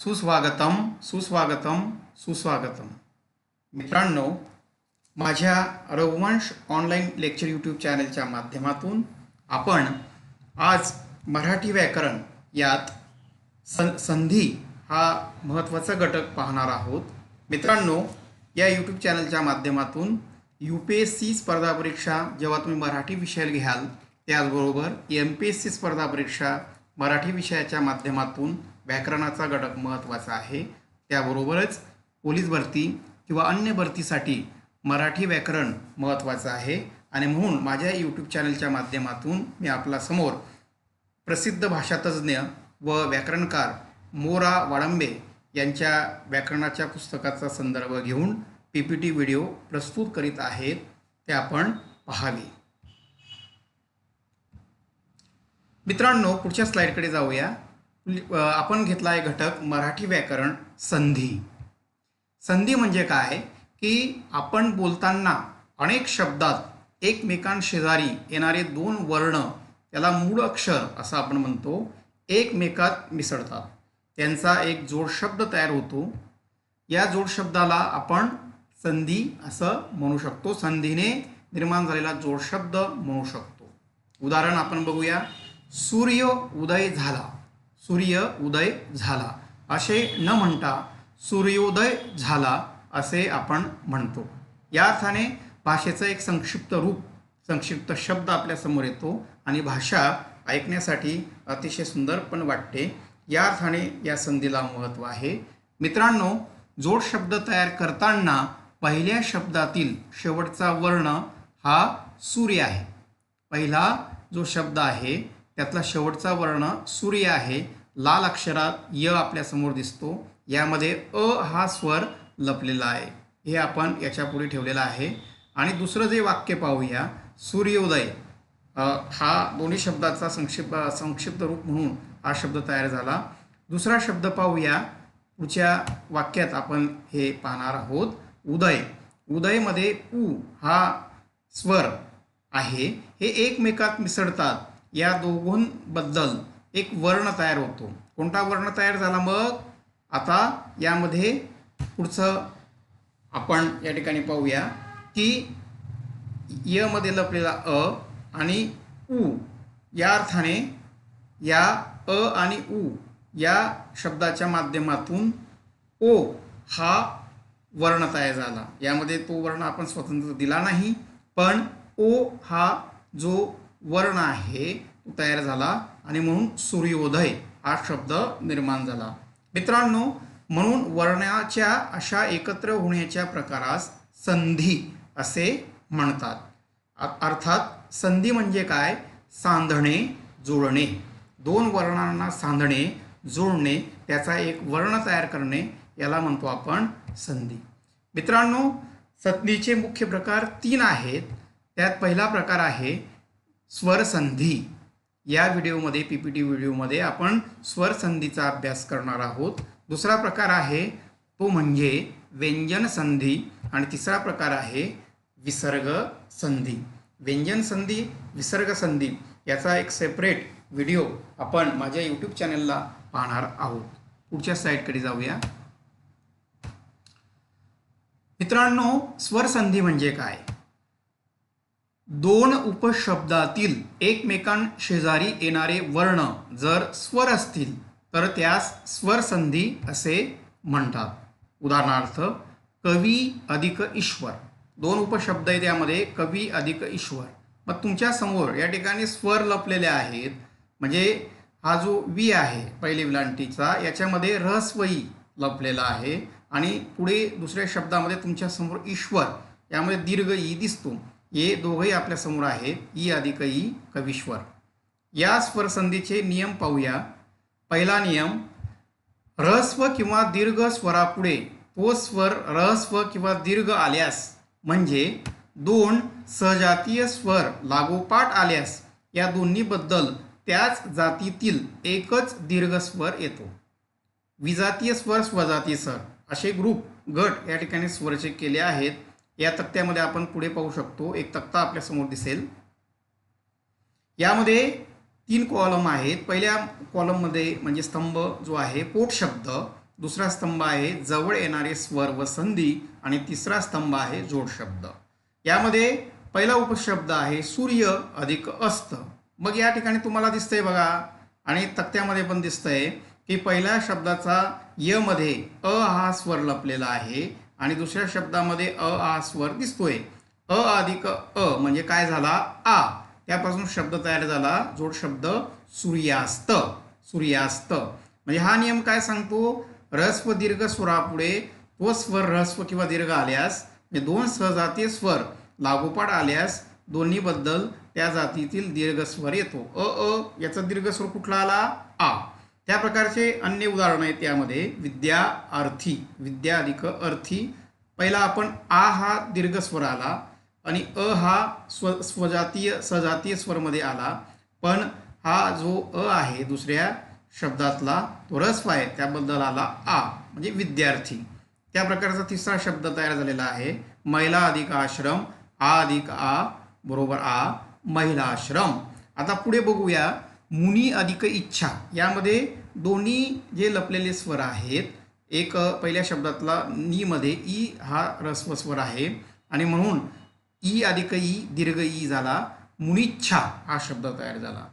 सुस्वागतम सुस्वागतम सुस्वागतम. मित्रांनो माझ्या रघुवंश ऑनलाईन लेक्चर यूट्यूब चॅनलच्या माध्यमातून आपण आज मराठी व्याकरण यात सं संधी हा महत्त्वाचा घटक पाहणार आहोत. मित्रांनो या यूट्यूब चॅनलच्या माध्यमातून यू पी एस सी स्पर्धा परीक्षा जेव्हा तुम्ही मराठी विषय घ्याल त्याचबरोबर एम पी एस सी स्पर्धा परीक्षा मराठी विषयाच्या माध्यमातून व्याकरणाचा घटक महत्त्वाचा आहे. त्याबरोबरच पोलीस भरती किंवा अन्य भरतीसाठी मराठी व्याकरण महत्त्वाचं आहे. आणि म्हणून माझ्या यूट्यूब चॅनलच्या माध्यमातून मी आपला समोर प्रसिद्ध भाषातज्ज्ञ व व्याकरणकार मोरा वाडंबे यांच्या व्याकरणाच्या पुस्तकाचा संदर्भ घेऊन पी पी टी व्हिडिओ प्रस्तुत करीत आहेत. ते आपण पाहावे. मित्रांनो पुढच्या स्लाईडकडे जाऊया. आपण घेतला आहे घटक मराठी व्याकरण संधी. संधी म्हणजे काय? की आपण बोलताना अनेक शब्दात एकमेकांशेजारी येणारे दोन वर्ण त्याला मूळ अक्षर असं आपण म्हणतो एकमेकात मिसळतात. त्यांचा एक जोडशब्द तयार होतो. या जोडशब्दाला आपण संधी असं म्हणू शकतो. संधीने निर्माण झालेला जोडशब्द म्हणू शकतो. उदाहरण आपण बघूया. सूर्य उदय झाला. सूर्य उदय झाला. असे न म्हणता सूर्योदय झाला असे आपण म्हणतो. या अर्थाने भाषेचं एक संक्षिप्त रूप संक्षिप्त शब्द आपल्यासमोर येतो आणि भाषा ऐकण्यासाठी अतिशय सुंदर पण वाटते. या अर्थाने या संधीला महत्त्व आहे. मित्रांनो जोड शब्द तयार करताना पहिल्या शब्दातील शेवटचा वर्ण हा सूर्य आहे. पहिला जो शब्द आहे त्यातला शेवटचा वर्ण सूर्य आहे. लाल अक्षरात य आपल्यासमोर दिसतो. यामध्ये अ हा स्वर लपलेला आहे. हे आपण याच्यापुढे ठेवलेलं आहे. आणि दुसरं जे वाक्य पाहूया सूर्योदय. हा दोन्ही शब्दाचा संक्षिप्त संक्षिप्त रूप म्हणून हा शब्द तयार झाला. दुसरा शब्द पाहूया. पुढच्या वाक्यात आपण हे पाहणार आहोत. उदय. उदयमध्ये उ हा स्वर आहे. हे एकमेकात मिसळतात. या दोघांबद्दल एक वर्ण तयार होतो. कोणता वर्ण तयार झाला मग? आता यामध्ये पुढचं आपण या ठिकाणी पाहूया की यमध्ये लपलेला अ आणि उ या अर्थाने या अ आणि उ या शब्दाच्या माध्यमातून ओ हा वर्ण तयार झाला. यामध्ये तो वर्ण आपण स्वतंत्र दिला नाही पण ओ हा जो वर्ण आहे तो तयार झाला आणि म्हणून सूर्योदय हा शब्द निर्माण झाला. मित्रांनो म्हणून वर्णाच्या अशा एकत्र होण्याच्या प्रकारास संधी असे म्हणतात. अर्थात संधी म्हणजे काय? सांधणे जोडणे दोन वर्णांना सांधणे जोडणे त्याचा एक वर्ण तयार करणे याला म्हणतो आपण संधी. मित्रांनो संधीचे मुख्य प्रकार तीन आहेत. त्यात पहिला प्रकार आहे स्वरसंधी. या व्हिडिओमध्ये पी पी टी व्हिडिओमध्ये आपण स्वरसंधीचा अभ्यास करणार आहोत. दुसरा प्रकार आहे तो म्हणजे व्यंजन संधी आणि तिसरा प्रकार आहे विसर्ग संधी व्यंजन संधी विसर्ग संधी याचा एक सेपरेट व्हिडिओ आपण माझ्या यूट्यूब चॅनलला पाहणार आहोत. पुढच्या साईडकडे जाऊया. मित्रांनो स्वरसंधी म्हणजे काय? दोन उपशब्दातील एकमेकांशेजारी येणारे वर्ण जर स्वर असतील तर त्यास स्वरसंधी असे म्हणतात. उदाहरणार्थ कवी अधिक ईश्वर. दोन उपशब्द आहेत यामध्ये कवी अधिक ईश्वर. मग तुमच्यासमोर या ठिकाणी स्वर लपलेले आहेत. म्हणजे हा जो वी आहे पहिली विलांटीचा याच्यामध्ये रहस्वई लपलेला आहे. आणि पुढे दुसऱ्या शब्दामध्ये तुमच्यासमोर ईश्वर यामध्ये दीर्घ ई दिसतो. हे दोघंही आपल्यासमोर आहेत. ई अधिक ई कवीश्वर. या स्वरसंधीचे नियम पाहूया. पहिला नियम रहस्व किंवा दीर्घ स्वरापुढे. पोस्वर रहस्व किंवा दीर्घ आल्यास म्हणजे दोन सहजातीय स्वर लागोपाठ आल्यास या दोन्हीबद्दल त्याच जातीतील एकच दीर्घ स्वर येतो. विजातीय स्वर स्वजातीय स्वर असे ग्रुप गट या ठिकाणी स्वरचे केले आहेत. या तक्त्यामध्ये आपण पुढे पाहू शकतो. एक तक्ता आपल्यासमोर दिसेल. यामध्ये तीन कॉलम आहेत. पहिल्या कॉलममध्ये म्हणजे स्तंभ जो आहे पोट शब्द. दुसरा स्तंभ आहे जवळ येणारे स्वर व संधी. आणि तिसरा स्तंभ आहे जोड शब्द. यामध्ये पहिला उपशब्द आहे सूर्य अधिक अस्त. मग या ठिकाणी तुम्हाला दिसतंय बघा. आणि तक्त्यामध्ये पण दिसतंय की पहिल्या शब्दाचा य मध्ये अ हा स्वर लपलेला आहे. आणि दुसऱ्या शब्दामध्ये अ आ स्वर दिसतोय. अ अधिक अ म्हणजे काय झाला? आ. त्यापासून शब्द तयार झाला. जोड शब्द सूर्यास्त. सूर्यास्त. म्हणजे हा नियम काय सांगतो? रस्व दीर्घ स्वरापुढे. तो स्वर रस्व किंवा दीर्घ आल्यास म्हणजे दोन सहजातीय स्वर लागोपाठ आल्यास दोन्हीबद्दल त्या जातीतील दीर्घ स्वर येतो. अ अ याचा दीर्घ स्वर कुठला आला? आ. त्या प्रकारचे अन्य उदाहरण आहेत त्यामध्ये विद्या अर्थी विद्या अधिक अर्थी. पहिला आपण आ हा दीर्घ स्वर आला आणि अ हा स्व स्वजातीय सजातीय स्वरमध्ये आला. पण हा जो अ आहे दुसऱ्या शब्दातला तो रस्व आहे त्याबद्दल आला आ म्हणजे विद्यार्थी. त्या प्रकारचा तिसरा शब्द तयार झालेला आहे. महिला अधिक आश्रम आ अधिक आ बरोबर आ महिला आश्रम. आता पुढे बघूया मुनी अधिक इच्छा. यामध्ये दोन्ही जे लपलेले स्वर आहेत एक पहिल्या शब्दातला नी मध्ये ई हा रस्व स्वर आहे. आणि म्हणून ई अधिक ई दीर्घ ई झाला मुनिच्छा हा शब्द तयार झाला.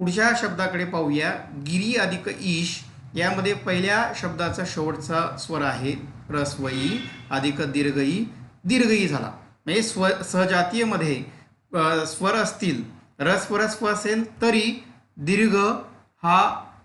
पुढच्या शब्दाकडे पाहूया. गिरी अधिक ईश यामध्ये पहिल्या शब्दाचा शेवटचा स्वर आहे रस्वई ई अधिक दीर्घ ई दीर्घ ई झाला. म्हणजे स्व सहजातीयमध्ये स्वर असतील रस्वरस्व असेल तरी दीर्घ हा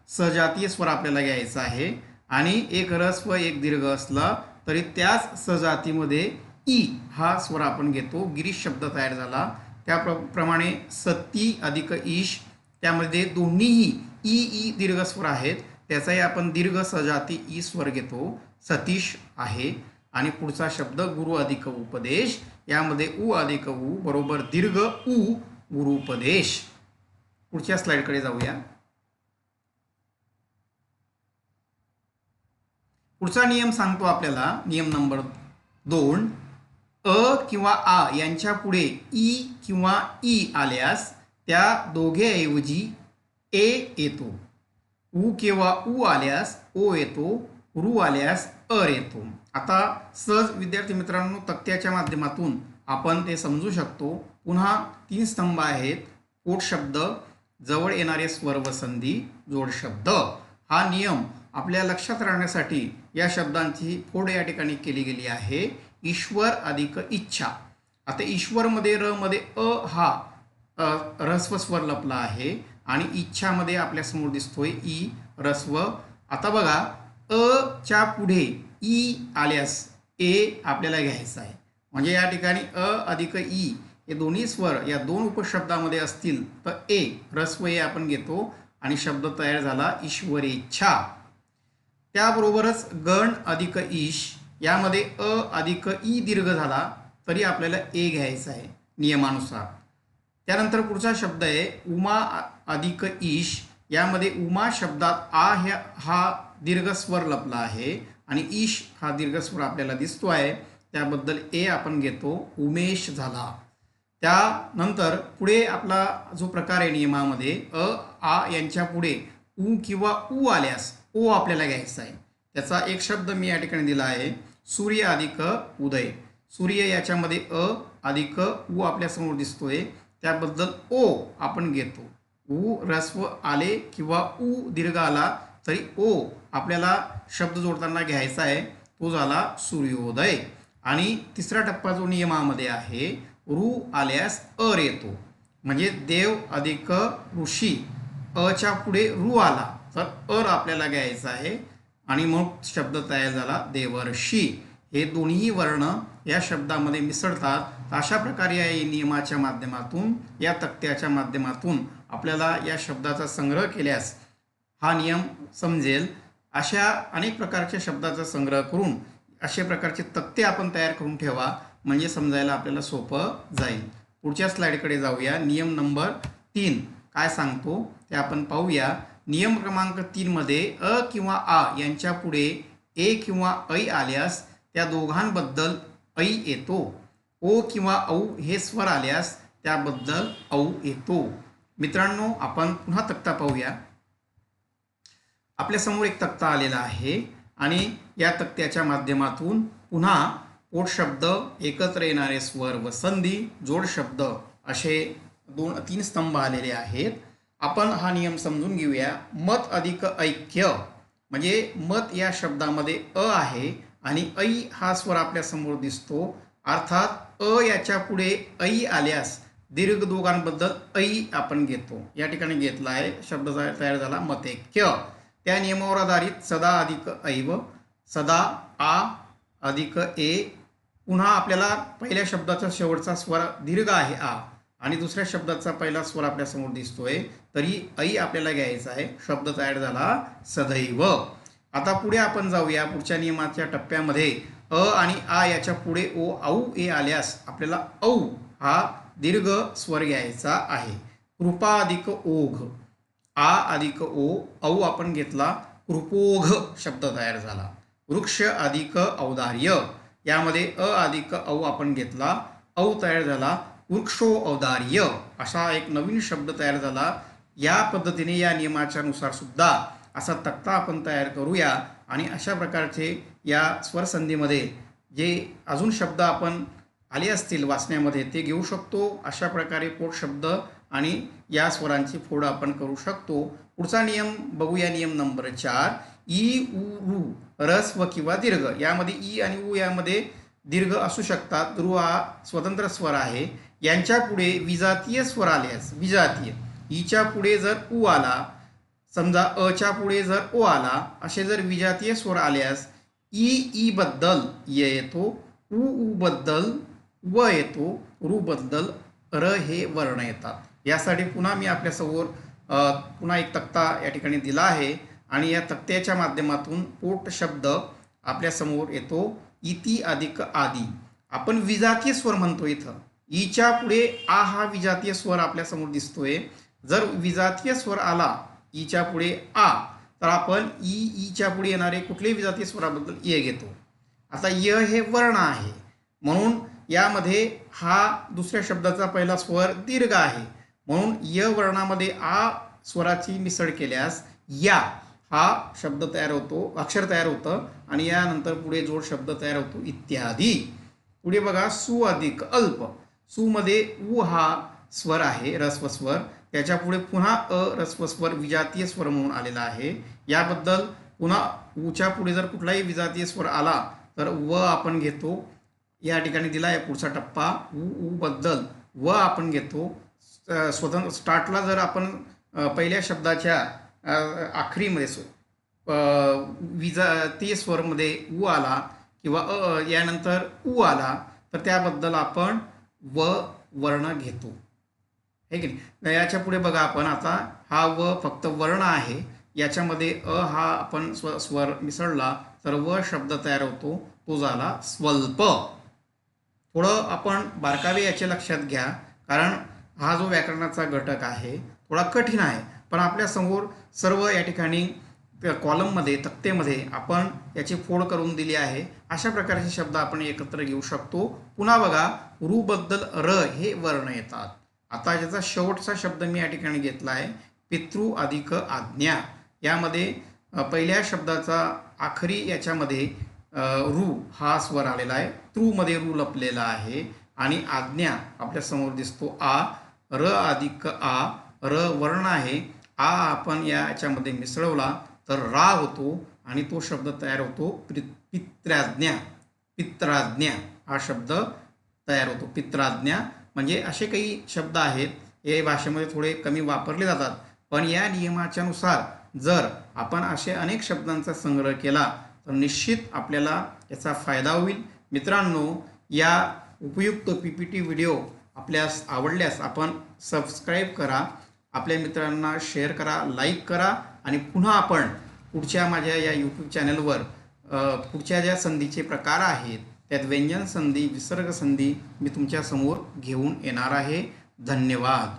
सजातीय स्वर आपल्याला घ्यायचा आहे. आणि एक रस्व एक दीर्घ असला तरी त्याच सजातीमध्ये ई हा स्वर आपण घेतो. गिरीश शब्द तयार झाला. त्याप्रमाणे सत्ती अधिक ईश त्यामध्ये दोन्हीही ई ई दीर्घ स्वर आहेत. त्याचाही आपण दीर्घ सजाती ई स्वर घेतो. सतीश आहे. आणि पुढचा शब्द गुरु अधिक उपदेश. यामध्ये उ अधिक ऊ बरोबर दीर्घ उ गुरुपदेश पुढच्या स्लाईडकडे जाऊया. पुढचा नियम सांगतो आपल्याला. नियम नंबर दोन. अ किंवा आ यांच्या पुढे ई किंवा ई आल्यास त्या दोघेऐवजी ए येतो. उ किंवा उ आल्यास ओ येतो. रू आल्यास अर येतो. आता सहज विद्यार्थी मित्रांनो तक्त्याच्या माध्यमातून आपण ते समजू शकतो. पुन्हा तीन स्तंभ आहेत. पोट शब्द जवळ येणारे स्वर व संधी जोड शब्द. हा नियम आपल्या लक्षात राहण्यासाठी या शब्दांची फोड या ठिकाणी केली गेली आहे. ईश्वर अधिक इच्छा. आता ईश्वरमध्ये र मध्ये अ हा रस्व स्वर लपला आहे आणि इच्छामध्ये आपल्यासमोर दिसतोय ई रस्व आता बघा अ च्या पुढे ई आल्यास ए आपल्याला घ्यायचं आहे. म्हणजे या ठिकाणी अ अधिक ई हे दोन्ही स्वर या दोन उपशब्दामध्ये असतील तर ए रस्व ए आपण घेतो आणि शब्द तयार झाला ईश्वरेच्छा. त्याबरोबरच गण अधिक ईश यामध्ये अ अधिक ई दीर्घ झाला तरी आपल्याला ए घ्यायचा आहे नियमानुसार. त्यानंतर पुढचा शब्द आहे उमा अधिक ईश यामध्ये उमा शब्दात आ ह्या हा दीर्घस्वर लपला आहे आणि ईश हा दीर्घ स्वर आपल्याला दिसतो आहे त्याबद्दल ए आपण घेतो उमेश झाला. त्यानंतर पुढे आपला जो प्रकार आहे नियमामध्ये अ आ यांच्या पुढे उ किंवा उ आल्यास ओ आपल्याला घ्यायचा आहे. त्याचा एक शब्द मी या ठिकाणी दिला आहे. सूर्य अधिक उदय. सूर्य याच्यामध्ये अ अधिक उ आपल्यासमोर दिसतोय. त्याबद्दल ओ आपण घेतो. उ रस्व आले किंवा उ दीर्घ आला तरी ओ आपल्याला शब्द जोडताना घ्यायचा आहे. तो झाला सूर्योदय. आणि तिसरा टप्पा जो नियमामध्ये आहे रू आल्यास अर येतो. म्हणजे देव अधिक ऋषी. अच्या पुढे रू आला. तर अर आपल्याला घ्यायचं आहे. आणि मग शब्द तयार झाला देवर्षी. हे दोन्ही वर्ण या शब्दामध्ये मिसळतात. अशा प्रकारे या नियमाच्या माध्यमातून या तक्त्याच्या माध्यमातून आपल्याला या शब्दाचा संग्रह केल्यास हा नियम समजेल. अशा अनेक प्रकारच्या शब्दाचा संग्रह करून अशा प्रकारचे तक्ते आपण तयार करून ठेवा. म्हणजे समजायला आपल्याला सोपं जाईल. पुढच्या स्लाईडकडे जाऊया. नियम नंबर तीन. काय सांगतो? ते आपण पाहूया. नियम क्रमांक तीनमध्ये अ किंवा आ यांच्या पुढे ए किंवा ऐ आल्यास त्या दोघांबद्दल ऐ येतो. ओ किंवा औ हे स्वर आल्यास त्याबद्दल औ येतो. मित्रांनो आपण पुन्हा तक्ता पाहूया. आपल्यासमोर एक तक्ता आलेला आहे आणि या तक्त्याच्या माध्यमातून पुन्हा पोट शब्द एकत्र येणारे स्वर व संधी जोड शब्द असे दोन तीन स्तंभ आलेले आहेत. आपण हा नियम समजून घेऊया. मत अधिक ऐक्य म्हणजे मत या शब्दामध्ये अ आहे आणि ऐ हा स्वर आपल्यासमोर दिसतो. अर्थात अ याच्यापुढे ऐ आल्यास दीर्घ दोघांबद्दल ऐ आपण घेतो. या ठिकाणी घेतला आहे शब्द तयार झाला मतेक्य त्या नियमावर आधारित सदा अधिक ऐव सदा आ अधिक ए. पुन्हा आपल्याला पहिल्या शब्दाचा शेवटचा स्वर दीर्घ आहे आ. आणि दुसऱ्या शब्दाचा पहिला स्वर आपल्यासमोर दिसतोय तरी ऐ आपल्याला घ्यायचा आहे. शब्द तयार झाला सदैव. आता पुढे आपण जाऊया. पुढच्या नियमाच्या टप्प्यामध्ये अ आणि आ याच्यापुढे ओ औ ए आल्यास आपल्याला औ हा दीर्घ स्वर घ्यायचा आहे. कृपा अधिक ओघ. आ अधिक ओ औ आपण घेतला कृपोघ शब्द तयार झाला. वृक्ष अधिक औदार्य. यामध्ये अ अधिक औ आपण घेतला औ तयार झाला वृक्षो औदार्य असा एक नवीन शब्द तयार झाला. या पद्धतीने या नियमाच्या नुसार सुद्धा असा तक्ता आपण तयार करूया. आणि अशा प्रकारचे या स्वरसंधीमध्ये जे अजून शब्द आपण आले असतील वाचण्यामध्ये ते घेऊ शकतो. अशा प्रकारे पोट शब्द आणि या स्वरांची फोड आपण करू शकतो. पुढचा नियम बघूया. नियम नंबर चार. ई उ रू रस व किंवा दीर्घ. यामध्ये ई आणि उ यामध्ये दीर्घ असू शकतात. रु हा स्वतंत्र स्वर आहे. यांच्या पुढे विजातीय स्वर आल्यास विजातीय. ईच्या पुढे जर उ आला समजा अच्या पुढे जर ओ आला असे जर विजातीय स्वर आल्यास ई ई बद्दल य येतो उ उ बद्दल व येतो रू बद्दल र हे वर्ण येतात. यासाठी पुन्हा मी आपल्यासमोर पुन्हा एक तक्ता या ठिकाणी दिला आहे आणि या तक्त्याच्या माध्यमातून पोट शब्द आपल्यासमोर येतो इति अधिक आदी. आपण विजातीय स्वर म्हणतो इथं. ईच्या पुढे आ हा विजातीय स्वर आपल्यासमोर दिसतोय. जर विजातीय स्वर आला ईच्या पुढे आ तर आपण ई ईच्या पुढे येणारे कुठल्याही विजातीय स्वराबद्दल य घेतो. आता य हे वर्ण आहे. म्हणून यामध्ये हा दुसऱ्या शब्दाचा पहिला स्वर दीर्घ आहे. म्हणून य वर्णामध्ये आ स्वराची मिसळ केल्यास या हा शब्द तयार होतो अक्षर तयार होतं आणि यानंतर पुढे जोड शब्द तयार होतो इत्यादी. पुढे बघा सु अधिक अल्प. सुमध्ये उ हा स्वर आहे रस्व स्वर पुन्हा अ रस्वस्वर विजातीय स्वर म्हणून आलेला आहे. याबद्दल पुन्हा उच्या पुढे जर कुठलाही विजातीय स्वर आला तर व आपण घेतो. या ठिकाणी दिला आहे पुढचा टप्पा. उ उ बद्दल व आपण घेतो. स्वतंत्र स्टार्टला जर आपण पहिल्या शब्दाच्या आखरीमध्ये सो विजातीय स्वरमध्ये उ आला किंवा अ अ, यानंतर उ आला तर त्याबद्दल आपण व वर्ण घेतो. हे की नाही? याच्यापुढे बघा आपण आता हा व फक्त वर्ण आहे. याच्यामध्ये अ हा आपण स्व स्वर मिसळला तर व शब्द तयार होतो. तो झाला स्वल्प. थोडं आपण बारकावे याचे लक्षात घ्या. कारण हा जो व्याकरणाचा घटक आहे थोडा कठीण आहे. पण आपल्यासमोर सर्व या ठिकाणी कॉलममध्ये तक्तेमध्ये आपण याची फोड करून दिली आहे अशा प्रकारचे शब्द आपण एकत्र घेऊ शकतो. पुन्हा बघा रूबद्दल र हे वर्ण येतात. आता ज्याचा शेवटचा शब्द मी या ठिकाणी घेतला आहे पितृ अधिक आज्ञा. यामध्ये पहिल्या शब्दाचा आखरी याच्यामध्ये रू हा स्वर आलेला आहे. तृमध्ये रू लपलेला आहे आणि आज्ञा आपल्यासमोर दिसतो. आ र अधिक आ र वर्ण आहे. आ आपण या याच्यामध्ये मिसळवला. तर रा होतो आणि तो शब्द तयार होतो प्रि पित्राज्ञा. पित्राज्ञा हा शब्द तयार होतो. पित्राज्ञा म्हणजे असे काही शब्द आहेत. हे भाषेमध्ये थोडे कमी वापरले जातात. पण या नियमाच्या नुसार जर आपण असे अनेक शब्दांचा संग्रह केला तर निश्चित आपल्याला याचा फायदा होईल. मित्रांनो या उपयुक्त पी पी टी व्हिडिओ आपल्यास आवडल्यास आपण सबस्क्राईब करा. आपल्या मित्रांना शेअर करा लाईक करा आणि पुन्हा आपण पुढच्या माझ्या या यूट्यूब चॅनलवर पुढच्या ज्या संधीचे प्रकार आहेत त्यात व्यंजन संधी विसर्ग संधी मी तुमच्यासमोर घेऊन येणार आहे. धन्यवाद.